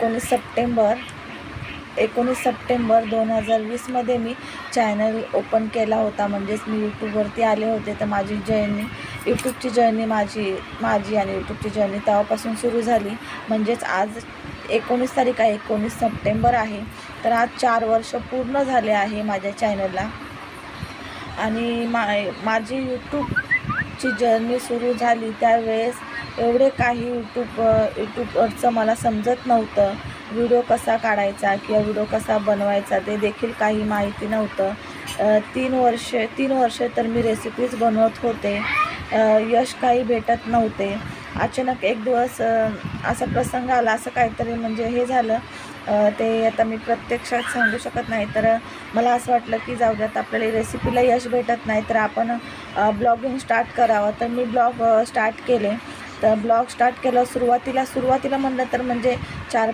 एकोणीस सप्टेंबर एकोणीस सप्टेंबर दोन हजार वीसमध्ये मी चॅनल ओपन केला होता. म्हणजेच मी यूट्यूबवरती आले होते. तर माझी जर्नी यूट्यूबची जर्नी माझी माझी आणि यूट्यूबची जर्नी तेव्हापासून सुरू झाली. म्हणजेच आज एकोणीस तारीख आहे एकोणीस सप्टेंबर आहे. तर आज चार वर्ष पूर्ण झाले आहे माझ्या चॅनलला आणि मा माझी यूट्यूबची जर्नी सुरू झाली त्यावेळेस एवढे काही यूट्यूब यूट्यूबवरचं मला समजत नव्हतं. व्हिडिओ कसा काढायचा किंवा व्हिडिओ कसा बनवायचा ते देखील काही माहिती नव्हतं. तीन वर्ष तीन वर्ष तर मी रेसिपीज बनवत होते. यश काही भेटत नव्हते. अचानक एक दिवस असा प्रसंग आला असं काहीतरी म्हणजे हे झालं. ते आता मी प्रत्यक्षात सांगू शकत नाही. तर मला असं वाटलं की जाऊ द्यात आपल्याला रेसिपीला यश भेटत नाही तर आपण ब्लॉगिंग स्टार्ट करावं. तर मी ब्लॉग स्टार्ट केले. तर ब्लॉग स्टार्ट केलं सुरुवातीला सुरुवातीला म्हणलं तर म्हणजे चार